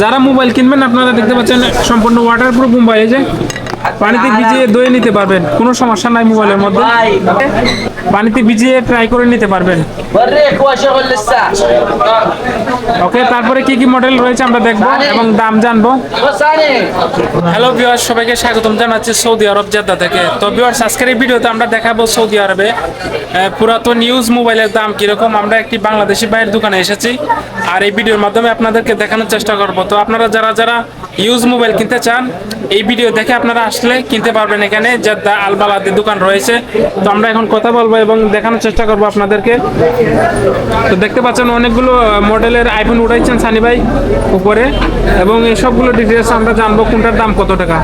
যারা মোবাইল কিনবেন, আপনারা দেখতে পাচ্ছেন সম্পূর্ণ ওয়াটার প্রুফ মোবাইল যে পানিতে ভিজিয়ে ধুয়ে নিতে পারবেন। কোনো সমস্যা নাই মোবাইলের মধ্যে। পানিতে ভিজিয়ে ট্রাই করে নিতে পারবেন। ওকে তারপরে কি কি মডেল রয়েছে আমরা দেখব এবং দাম জানব। হ্যালো ভিউয়ার্স সবাইকে স্বাগতম জানাচ্ছি সৌদি আরব জেদ্দা থেকে। তো ভিউয়ার্স আজকের এই ভিডিওতে আমরা দেখাবো সৌদি আরবে পুরাতন ইউজ মোবাইলের দাম কীরকম? আমরা একটি বাংলাদেশি ভাইয়ের দোকানে এসেছি আর এই ভিডিওর মাধ্যমে আপনাদেরকে দেখানোর চেষ্টা করব। তো আপনারা যারা যারা ইউজ মোবাইল কিনতে চান, এই ভিডিও দেখে আপনারা আসলে কিনতে পারবেন এখানে জেদ্দা আলবালাদের দোকান রয়েছে। তো আমরা এখন কথা বলব এবং দেখানোর চেষ্টা করব আপনাদেরকে। তো দেখতে পাচ্ছেন অনেকগুলো মডেলের আইফোন উঠাইছেন সানি ভাই উপরে এবং এই সবগুলো ডিটেলস আমরা জানব কোনটার দাম কত টাকা।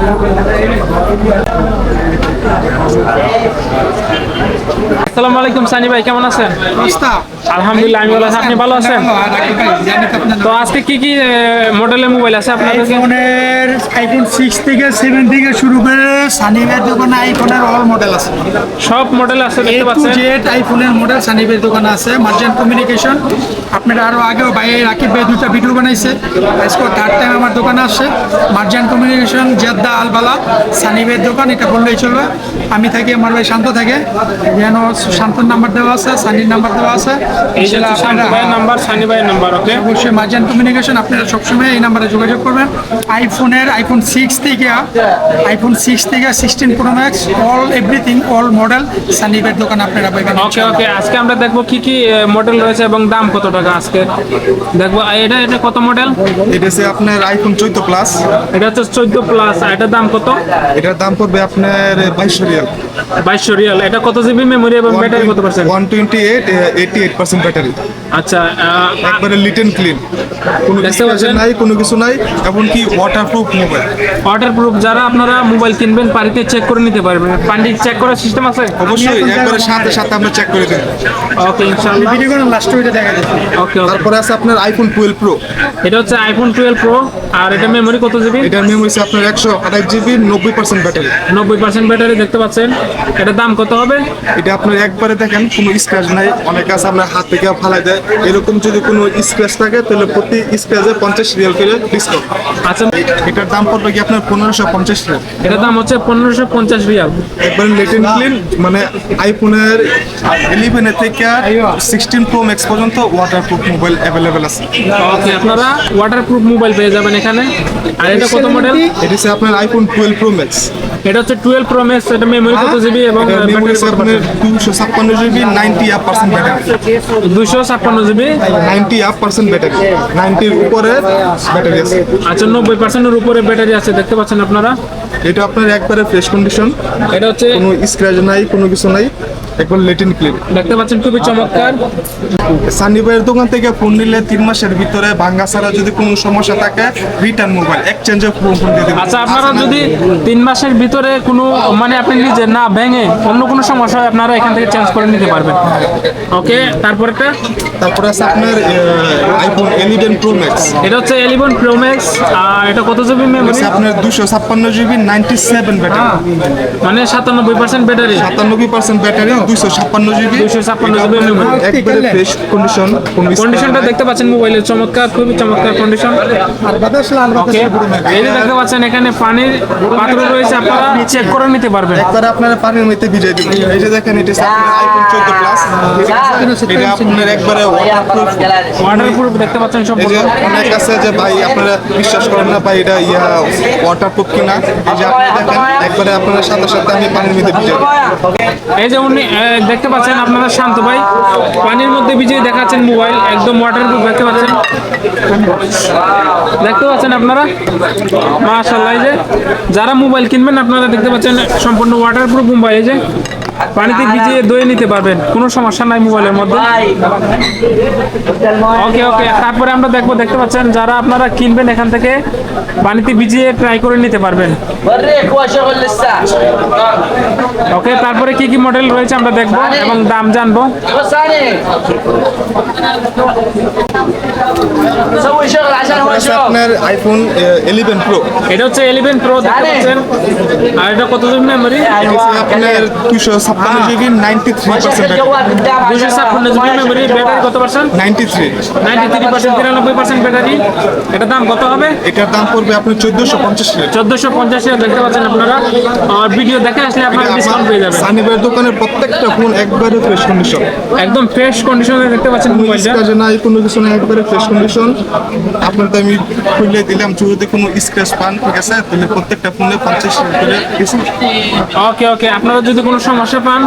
আসসালামু আলাইকুম সানি ভাই কেমন আছেন? আলহামদুলিল্লাহ আমি ভালো আছি। আপনি ভালো আছেন? তো আজকে কি কি মডেলের মোবাইল আছে আপনাদের? কাছে? আইফোনের আইফোন সিক্স থেকে সেভেন থেকে শুরু করে সানিবের দোকানে আইফোনের অল মডেল আছে। সব মডেল আছে দেখতে পাচ্ছেন? জেড আইফোনের মডেল সানিবের দোকানে আছে। মার্চেন্ট কমিউনিকেশন আপনারা আরও আগেও ভাই রাকিব ভাই দুটা ভিডিও বানাইছে। আজকে থার্ড টাইম আমার দোকানে আসছে। মার্চেন্ট কমিউনিকেশন জেদ্দা আলবালা সানি সানিবের দোকান এটা বললেই চলবে। আমি থাকি আমার ভাই শান্ত থাকে। যেন শান্তর নাম্বার দেওয়া আছে সানির নাম্বার দেওয়া আছে। এই যে শান্ত ভাইয়ের নাম্বার সানি ভাইয়ের নাম্বার ওকে অবশ্যই মার্চেন্ট কমিউনিকেশন আপনারা সবসময় এই নাম্বারে যোগাযোগ করবেন। আইফোনের আইফোন সিক্স থেকে আইফোন সিক্স থেকে sixteen pro max all everything all model সানিবের দোকান আপনারা পাবেন। ওকে ওকে আজকে আমরা দেখব কি কি মডেল রয়েছে এবং দাম কত টাকা আজকে? দেখব এটা এটা কত মডেল এটা হচ্ছে আপনার আইফোন চোদ্দ প্লাস এটা হচ্ছে চোদ্দ প্লাস এটার দাম কত? এটার দাম পড়বে আপনার বাইশশো রিয়াল। বাইশশো রিয়াল। এটা কত জিবি মেমোরি এবং ব্যাটারি কত percent one twenty eight eighty eight percent battery আচ্ছা একবারে লিটেন ক্লিন কোনো কিছু নাই কোনো কিছু নাই এমনকি waterproof mobile waterproof যারা আপনারা মোবাইল কিনবেন পানিতে চেক করে নিতে পারবেন। পানি চেক করার সিস্টেম আছে? অবশ্যই একবারে সাথে সাথে আমরা চেক করে দেব। ওকে ইনশাআল্লাহ ভিডিও করে লাস্ট ওইটা দেখা যাচ্ছে। ওকে ওকে তারপরে আছে আপনার আইফোন টুয়েলভ প্রো এটা হচ্ছে আইফোন টুয়েলভ প্রো আর এটা মেমোরি কত জিবি এটার মেমোরি আছে আপনার একশো আঠাশ জিবি নব্বই পার্সেন্ট ব্যাটারি নব্বই পার্সেন্ট ব্যাটারি দেখতে পাচ্ছেন। এটার দাম কত হবে? এটা আপনার একবারে দেখেন কোনো স্ক্র্যাচ নাই। অনেক আছে আপনার হাত থেকে ফালাই দেয়। এরকম যদি কোনো স্ক্র্যাচ থাকে তাহলে প্রতি স্ক্র্যাচে পঞ্চাশ রিয়াল করে ডিসকাউন্ট আচ্ছা। এটার দাম পড়বে কি আপনার পনেরোশো পঞ্চাশ রিয়াল এটার দাম হচ্ছে পনেরোশো পঞ্চাশ রিয়াল একবারে লেটেন ক্লিন মানে আইফোনের ইলেভেনের থেকে সিক্সটিন প্রো ম্যাক্স পর্যন্ত ওয়াটারপ্রুফ মোবাইল অ্যাভেলেবেল আছে। ওকে আপনারা ওয়াটার প্রুফ মোবাইল পেয়ে যাবেন এখানে। আর এটা কত মডেল এটি হচ্ছে আপনার আইফোন টুয়েলভ প্রো ম্যাক্স এটা হচ্ছে টুয়েলভ প্রো ম্যাক্স এটা মেমোরি কত জিবি এবং মেমোরি দুশো ছাপ্পান্ন GB ninety up percent battery দুশো ছাপ্পান্ন GB ninety up percent battery নাইনটির উপরে ব্যাটারি আছে। আচ্ছা নব্বই পার্সেন্টের উপরে ব্যাটারি আছে দেখতে পাচ্ছেন আপনারা? এটা আপনার একবারে ফ্রেশ কন্ডিশন এটা হচ্ছে কোনো স্ক্র্যাচ নাই কোনো কিছু নাই। একবার লেটিন ক্লিন দেখতে পাচ্ছেন খুবই চমৎকার। সানি ভাইয়ের দোকান থেকে ফোন নিলে তিন মাসের ভিতরে ভাঙ্গা ছাড়া যদি কোনো সমস্যা থাকে return mobile exchange phone phone দিয়ে দেবেন। আচ্ছা আপনারা যদি তিন মাসের ভিতরে কোনো মানে আপনি নিজে না ভেঙে অন্য কোনো সমস্যা হয় আপনারা এখান থেকে চেঞ্জ করে নিতে পারবেন। ওকে তারপরটা? তারপরে আছে আপনার ইলেভেন প্রো ম্যাক্স এটা হচ্ছে এলিভেন প্রো ম্যাক্স আর এটা কত জিবি মেমোরি আপনার দুশো ছাপ্পান্ন জিবি নাইনটি সেভেন ব্যাটারি মানে সাতানব্বই পার্সেন্ট ব্যাটারি সাতানব্বই পার্সেন্ট ব্যাটারি দুশো ছাপ্পান্ন জিবি দুশো ছাপ্পান্ন জিবি মেমোরি একবারে ফ্রেশ কন্ডিশন কন্ডিশনটা দেখতে পাচ্ছেন মোবাইলের চমৎকার খুবই চমৎকার কন্ডিশন আর বাতাস লাল ওকে এই যে দেখতে পাচ্ছেন এখানে পানির পাত্র রয়েছে আপনারা চেক করে নিতে পারবেন। একবারে আপনারা পানির মধ্যে ভিজিয়ে দিবেন। এই যে দেখেন এটা আপনার আইফোন চোদ্দ প্লাস এটা আপনার একবারে ওয়াটারপ্রুফ ওয়াটার প্রুফ দেখতে পাচ্ছেন সব অনেক আছে যে ভাই আপনারা বিশ্বাস করেন না ভাই এটা ইয়া ওয়াটারপ্রুফ কিনা? এই যে আপনি দেখেন একবারে আপনারা সাথে সাথে আমি পানির মধ্যে দিই এই যে উনি দেখতে পাচ্ছেন আপনারা শান্ত ভাই। পানির মধ্যে ভিজিয়ে দেখাচ্ছেন মোবাইল একদম ওয়াটার প্রুফ দেখতে পাচ্ছেন? দেখতে পাচ্ছেন আপনারা? মাশাআল্লাহ এই যে যারা মোবাইল কিনবেন আপনারা দেখতে পাচ্ছেন সম্পূর্ণ ওয়াটার প্রুফ মোবাইল এই যে। পানিতে ভিজিয়ে দই নিতে পারবেন কোনো সমস্যা নাই মোবাইলের মধ্যে। ওকে ওকে তারপরে আমরা দেখব দেখতে পাচ্ছেন যারা আপনারা কিনবেন এখান থেকে পানিতে ভিজিয়ে ট্রাই করে নিতে পারবেন। ওকে তারপরে কি কি মডেল রয়েছে আমরা দেখব এবং দাম জানব। আপনার আইফোন প্রো এটা হচ্ছে ইলেভেন প্রো দেখতে পাচ্ছেন। আর এটা কত মেমোরি আপনার দুশো থ্রি থ্রি পার্সেন্ট ব্যাটারি এটার দাম কত হবে? এটার দাম পড়বে আপনি চোদ্দোশো পঞ্চাশ চোদ্দোশো পঞ্চাশ দেখতে পাচ্ছেন আপনারা। আর দেখে আসলে দোকানের প্রত্যেকটা ফোন একবারে ফ্রেশ কন্ডিশন একদম ফ্রেশ দেখতে পাচ্ছেন না কোনো কিছু না একবারে ফ্রেশ কন্ডিশন আপনার খুলে দিলাম পান প্রত্যেকটা ফোনে পঞ্চাশ ওকে ওকে আপনারা যদি কোনো সমস্যা পান?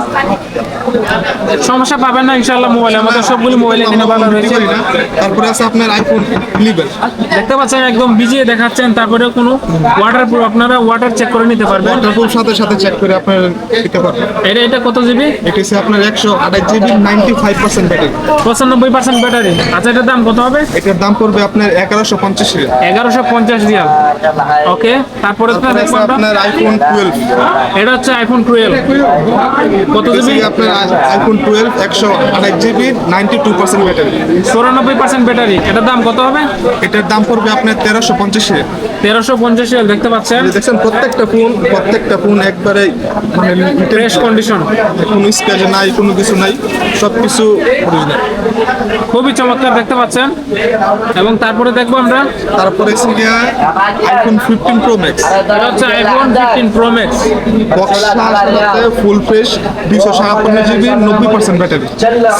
সমস্যা পাবেন না ইনশাআল্লাহ মোবাইল আমাদের সবগুলো মোবাইলে কিনে ভালো রয়েছে। করি না। তারপরে আছে আপনার আইফোন ইলেভেন দেখতে পাচ্ছেন একদম ভিজিয়ে দেখাচ্ছেন। তারপরে কোনো ওয়াটার প্রুফ আপনারা ওয়াটার চেক করে নিতে পারবেন। ওয়াটারপ্রুফ সাথে সাথে চেক করে আপনার দিতে পারবেন। এটা এটা কত জিবি এটা হচ্ছে আপনার একশো আঠাশ GB ninety five percent battery পঁচানব্বই পার্সেন্ট ব্যাটারি আচ্ছা এটার দাম কত হবে? এটার দাম পড়বে আপনার এগারোশো পঞ্চাশ রিয়াল। এগারোশো পঞ্চাশ রিয়াল। ওকে তারপরে আপনার আইফোন টুয়েলভ এটা হচ্ছে আইফোন টুয়েলভ কত জিবি আপনার আইফোন টুয়েলভ একশো আঠাশ GB ninety two percent battery চৌরানব্বই percent battery এটার দাম কত হবে? এটার দাম পড়বে আপনার তেরোশো পঞ্চাশ রিয়াল তেরোশো পঞ্চাশ রিয়াল দেখতে পাচ্ছেন? দেখছেন প্রত্যেকটা ফোন প্রত্যেকটা ফোন একবারে মানে ফ্রেশ কন্ডিশন কোনো স্ক্র্যাচ নাই কোনো কিছু নাই। সব কিছু অরিজিনাল খুবই চমৎকার দেখতে পাচ্ছেন। এবং তারপরে দেখব আমরা। তারপরে আইফোন ফিফটিন প্রো ম্যাক্স এটা হচ্ছে iPhone fifteen pro max full fresh সাতান্ন জিবি নব্বই পার্সেন্ট ব্যাটারি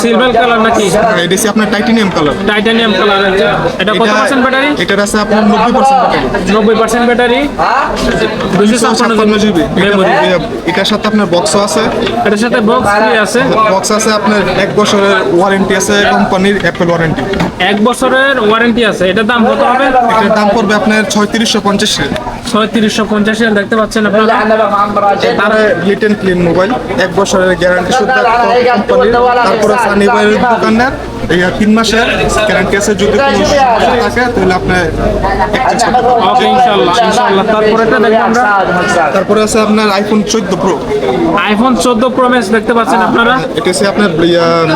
সিলভার কালার নাকি? এটা আপনার টাইটেনিয়াম কালার টাইটানিয়াম কালার এটা কত পার্সেন্ট ব্যাটারি এটার আছে আপনার নব্বই পার্সেন্ট ব্যাটারি নব্বই পার্সেন্ট ব্যাটারি ছাপ্পান্ন জিবি এটার সাথে আপনার বক্সও আছে। এটার সাথে বক্স ফ্রি আছে? বক্স আছে আপনার এক বছরের ওয়ারেন্টি আছে কোম্পানির অ্যাপেল ওয়ারেন্টি এক বছরের ওয়ারেন্টি আছে। এটার দাম কত হবে? এটার দাম পড়বে আপনার ছয়ত্রিশশো পঞ্চাশ ছয়ত্রিশশো পঞ্চাশ রিয়াল দেখতে পাচ্ছেন আপনারা? তারপরে অ্যান্ড ক্লিন মোবাইল এক বছরের গ্যারান্টি সুদ্ধ কোম্পানির তারপরে সানিবাইয়ের দোকানের এই তিন মাসের গ্যারান্টি আছে যদি কোনো সমস্যা থাকে তাহলে আপনার exchange করতে ওকে ইনশাল্লাহ ইনশাল্লাহ। তারপরে এটা দেখব আমরা তারপরে আছে আপনার আইফোন চোদ্দ প্রো আইফোন চোদ্দ প্রো ম্যাক্স দেখতে পাচ্ছেন আপনারা? এটা হচ্ছে আপনার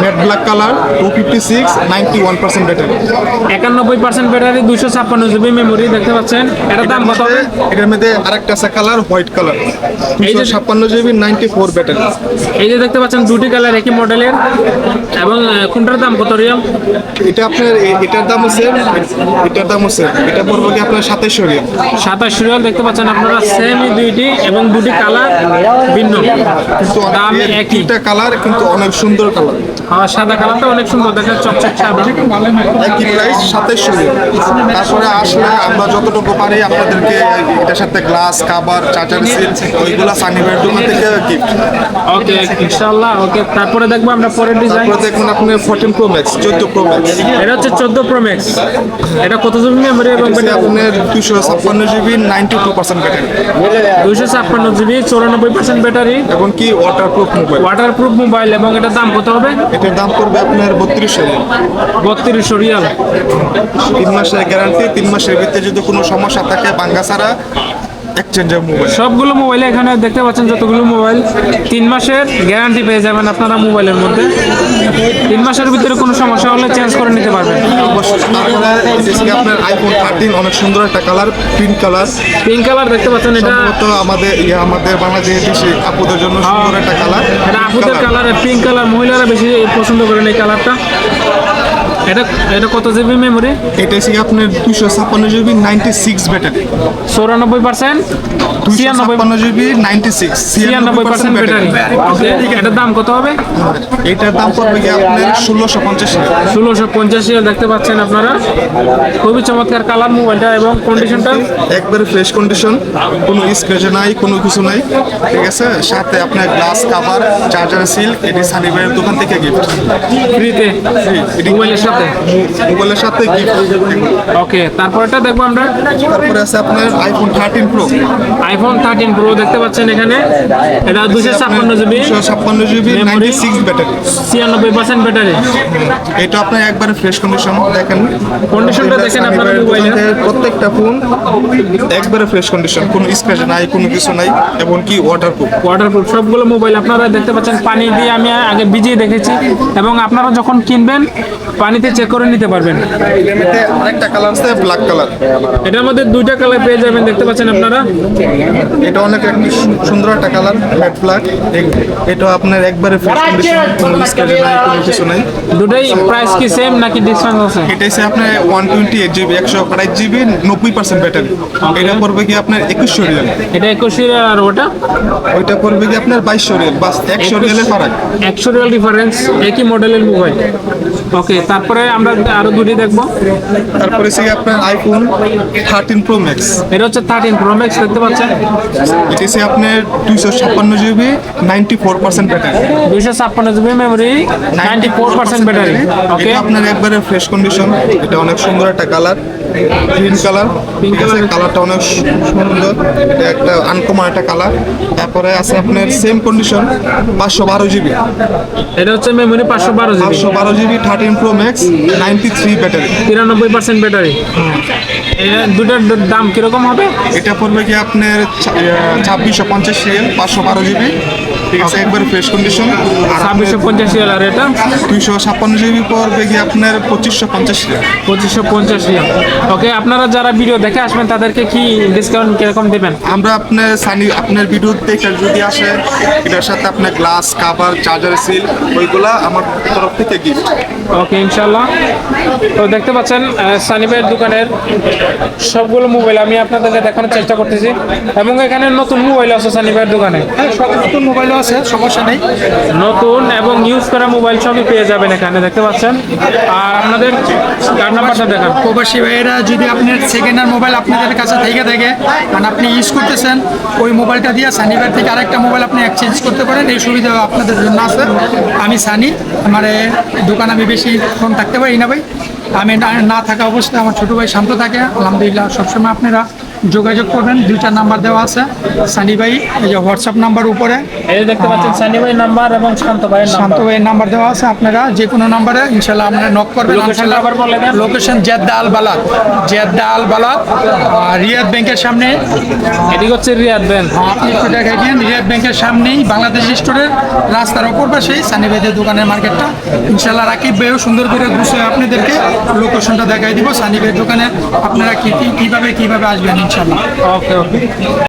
matte black colour two fifty six ninety one percent battery একানব্বই পার্সেন্ট ব্যাটারি দুশো ছাপ্পান্ন জিবি মেমোরি দেখতে পাচ্ছেন। এটার দাম কত? হবে এটার মধ্যে আরেকটা আছে কালার হোয়াইট কালার এই যে- দুশো ছাপ্পান্ন জিবি নাইনটি ফোর ব্যাটারি এই যে দেখতে পাচ্ছেন দুটি কালার একই মডেলের এবং কোনটার দাম কত? রিয়াল এটা আপনার এটার দাম হচ্ছে এটার দাম হচ্ছে এটা পড়বে কি আপনার সাতাইশশো রিয়াল সাতাশ রিয়াল দেখতে পাচ্ছেন আপনারা সেমই দুইটি এবং দুটি কালার ভিন্ন। কিন্তু দাম একই। দুইটা কালার কিন্তু অনেক সুন্দর কালার। আর সাদা কালারটা অনেক সুন্দর দেখে চকচক সাদা। একই প্রাইস সাতাইশশো তারপরে আসলে আমরা যতটুকু পারি আপনাদেরকে এটার সাথে গ্লাস কাবার চার্জার সিল ওইগুলা সানিবার দোকান থেকে গিফট ওকে ইনশাআল্লাহ ওকে তারপরে দেখব আমরা পরের ডিজাইন তারপরে দেখুন আপনি ফোরটিন প্রো ম্যাক্স চোদ্দ প্রো ম্যাক্স এটা হচ্ছে চোদ্দ প্রো ম্যাক্স এটা কত জিবি মেমোরি এবং আপনার দুশো ছাপ্পান্ন GB ninety two percent battery দুইশো ছাপ্পান্ন জিবি চৌরানব্বই পার্সেন্ট ব্যাটারি এবং কি waterproof mobile waterproof mobile এবং এটার দাম কত হবে? এটার দাম পড়বে আপনার বত্রিশশো বত্রিশশো রিয়াল। তিন মাসের গ্যারান্টি তিন মাসের ভিতরে যদি কোনো সমস্যা থাকে বাঙ্গা ছাড়া এক্সচেঞ্জের মোবাইল সবগুলো মোবাইলে এখানে দেখতে পাচ্ছেন যতগুলো মোবাইল তিন মাসের গ্যারান্টি পেয়ে যাবেন আপনারা মোবাইলের মধ্যে। তিন মাসের ভিতরে কোনো সমস্যা হলে চেঞ্জ করে নিতে পারবেন। আপনার আইফোন থার্টিন অনেক সুন্দর একটা colour pink colour pink colour দেখতে পাচ্ছেন এটা। সম্ভবত আমাদের ইয়ে আমাদের বাংলাদেশের দেশে আপুদের জন্য সুন্দর একটা কালার এটা আপুদের কালার পিঙ্ক কালার মহিলারা বেশি পছন্দ করেন এই কালারটা এটা এটা কত জিবি মেমোরি এটা হচ্ছে আপনার দুশো ছাপ্পান্ন জিবি নাইনটি সিক্স ব্যাটারি চৌরানব্বই পার্সেন্ট ছাপ্পান্ন জিবি নাইনটি সিক্স ছিয়ানব্বই পার্সেন্ট ব্যাটারি এটার দাম কত হবে? এটার দাম পড়বে কি আপনার ষোলোশো পঞ্চাশ ষোলোশো পঞ্চাশ দেখতে পাচ্ছেন আপনারা। খুবই চমৎকার কালার মোবাইলটা এবং কন্ডিশনটা একবারে ফ্রেশ কন্ডিশন কোনো স্ক্র্যাচ নাই কোনো কিছু নাই। ঠিক আছে? সাথে আপনার গ্লাস কাভার চার্জার সিল এটি সানিবাইয়ের দোকান থেকে গিফট ফ্রিতে মোবাইলের সাথে? মোবাইলের সাথে গিফট ওকে তারপরটা দেখব আমরা। তারপরে আছে আপনার iPhone thirteen pro iPhone thirteen pro দেখতে পাচ্ছেন এখানে। এটা দুশো ছাপ্পান্ন জিবি। দুশো ছাপ্পান্ন GB Memory? Ninety six battery ছিয়ানব্বই পার্সেন্ট ব্যাটারি এটা আপনার একবারে ফ্রেশ কন্ডিশন দেখেন। কন্ডিশনটা দেখেন আপনার মোবাইলে প্রত্যেকটা ফোন একবারে ফ্রেশ কন্ডিশন কোনো স্ক্র্যাচ নাই কোনো কিছু নাই এবং কি ওয়াটারপ্রুফ ওয়াটারপ্রুফ সবগুলো মোবাইল আপনারা দেখতে পাচ্ছেন। পানি দিয়ে আমি আগে ভিজিয়ে দেখেছি। এবং আপনারা যখন কিনবেন পানিতে ইএমআইতে চেক করে নিতে পারবেন। আরেকটা কালার আছে ব্ল্যাক কালার এটার মধ্যে দুইটা কালার পেয়ে যাবেন দেখতে পাচ্ছেন আপনারা? এটা অনেক একটি সুন্দর একটা কালার রেড ব্ল্যাক এটা আপনার একবারে ফ্রেশ কন্ডিশন কোনো স্ক্র্যাচ নাই কোনো কিছু নাই। দুটাই প্রাইস কি সেম নাকি ডিসকাউন্ট আছে? এটা হচ্ছে আপনার ওয়ান টোয়েন্টি এইট জিবি একশো আঠাশ জিবি নব্বই পার্সেন্ট ব্যাটারি এটা পড়বে কি আপনার একুশশো রিয়াল। এটা একুশশো আর ওটা? ওইটা পড়বে কি আপনার বাইশশো রিয়াল বাস একশো রিয়ালের ফারাক একশো রিয়াল ডিফারেন্স একই মডেলের মোবাইল ওকে তারপরে আমরা আরও দুটি দেখব। তারপরে সেই আপনার আইফোন থার্টিন প্রো ম্যাক্স এটা হচ্ছে থার্টিন প্রো ম্যাক্স দেখতে পাচ্ছেন? এটি সে আপনার দুইশো ছাপ্পান্ন GB ninety four percent battery দুইশো ছাপ্পান্ন GB memory ninety four percent battery okay আপনার একবারে ফ্রেশ কন্ডিশন এটা অনেক সুন্দর একটা কালার গ্রিন কালার পিঙ্ক আছে কালারটা অনেক সুন্দর। এটা একটা আনকমন একটা কালার তারপরে আছে আপনার সেম কন্ডিশন পাঁচশো বারো জিবি এটা হচ্ছে মেমোরি পাঁচশো বারো জিবি পাঁচশো বারো GB thirteen pro max ninety three battery তিরানব্বই পার্সেন্ট ব্যাটারি দুটার দাম কীরকম হবে? এটা পড়বে কি আপনার ছাব্বিশশো পঞ্চাশ রিয়েল পাঁচশো বারো জিবি ঠিক আছে একবারে ফ্রেশ কন্ডিশন আর ছাব্বিশশো পঞ্চাশ রিয়াল আর এটা? দুইশো ছাপ্পান্ন জিবি পড়বে কি আপনার পঁচিশশো পঞ্চাশ রিয়াল পঁচিশশো পঞ্চাশ রিয়াল ওকে আপনারা যারা ভিডিও দেখে আসবেন তাদেরকে কি ডিসকাউন্ট কীরকম দেবেন? আমরা আপনার সানি আপনার ভিডিও দেখে যদি আসে এটার সাথে আপনার গ্লাস কাভার চার্জার সিল ওইগুলা আমার তরফ থেকে গিফট ওকে ইনশাল্লাহ তো দেখতে পাচ্ছেন সানি ভাইয়ের দোকানের সবগুলো মোবাইল আমি আপনাদেরকে দেখানোর চেষ্টা করতেছি। এবং এখানে নতুন মোবাইল আছে সানি ভাইয়ের দোকানে। হ্যাঁ সব নতুন মোবাইলও আছে সমস্যা নেই। নতুন এবং ইউজ করা মোবাইল সবই পেয়ে যাবেন এখানে দেখতে পাচ্ছেন। আর আপনাদের নাম্বারটা দেখান। প্রবাসী ভাইয়েরা যদি আপনার সেকেন্ড হ্যান্ড মোবাইল আপনাদের কাছে থেকে থাকে মানে আপনি ইউজ করতেছেন ওই মোবাইলটা দিয়ে সানি সানিবার থেকে আরেকটা মোবাইল আপনি এক্সচেঞ্জ করতে পারেন এই সুবিধা আপনাদের জন্য আছে। আমি সানি আমার দোকান আমি বেশি ফোন থাকতে পারি না ভাই। আমি না থাকা অবস্থায় আমার ছোটো ভাই শান্ত থাকে আলহামদুলিল্লাহ সবসময় আপনারা যোগাযোগ করবেন দুইটা নাম্বার দেওয়া আছে। সানি ভাই এই যে হোয়াটসঅ্যাপ নাম্বার উপরে। এই দেখতে পাচ্ছেন সানি ভাই নাম্বার এবং শান্ত ভাইয়ের শান্ত নাম্বার ভাইয়ের নাম্বার দেওয়া আছে আপনারা যে কোনো নাম্বারে ইনশাল্লাহ আপনারা নক করবেন। টা আবার বলে দেন। Location Jeddah Al Balad. Jeddah Al আর রিয়াদ ব্যাংকের সামনে। এদিকে হচ্ছে রিয়াদ ব্যাংক। আপনি একটু দেখাই দিন রিয়াদ ব্যাংকের সামনেই বাংলাদেশ স্টোরের রাস্তার ওপর পাশেই সানি ভাইদের দোকানের মার্কেটটা। ইনশাল্লাহ রাকিব ভাইও সুন্দর করে গুছিয়ে আপনাদেরকে। লোকেশনটা দেখাই দিব সানি ভাইয়ের দোকানে আপনারা কি কি- কীভাবে কীভাবে আসবেন ইনশাল্লাহ ওকে ওকে